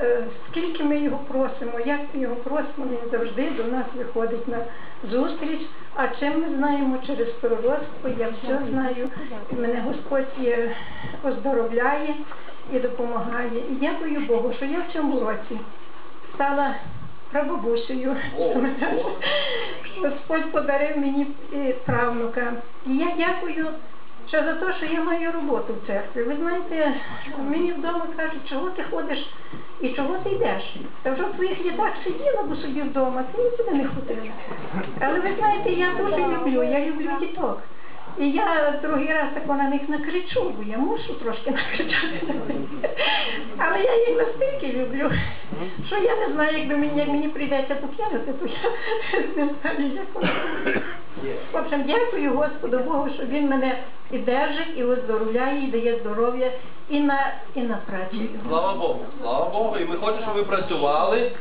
Е, Скільки ми його просимо, як ми його просимо, він завжди до нас виходить на зустріч. А чим ми знаємо через пророцтво, я все знаю. Мене Господь е, оздоровляє і допомагає. І дякую Богу, що я в цьому році стала прабабусею. Господь подарив мені е, правнука. І я дякую ще за те, що я маю роботу в церкві. Ви знаєте, мені вдома кажуть, чого ти ходиш і чого ти йдеш? Та вже в твоїх літах сиділа б собі вдома, ти нікуди не ходила. Але ви знаєте, я дуже люблю, я люблю діток. І я другий раз так на них накричу, бо я мушу трошки накричати. Але я їх настільки люблю, що я не знаю, якби мені, як мені прийдеться покинути, то я не знаю, як. В общем, дякую Господу Богу, що Він мене і держить, і оздоровляє, і дає здоров'я і на, і на працю. Слава Богу, слава Богу. І ми хочемо, щоб ви працювали.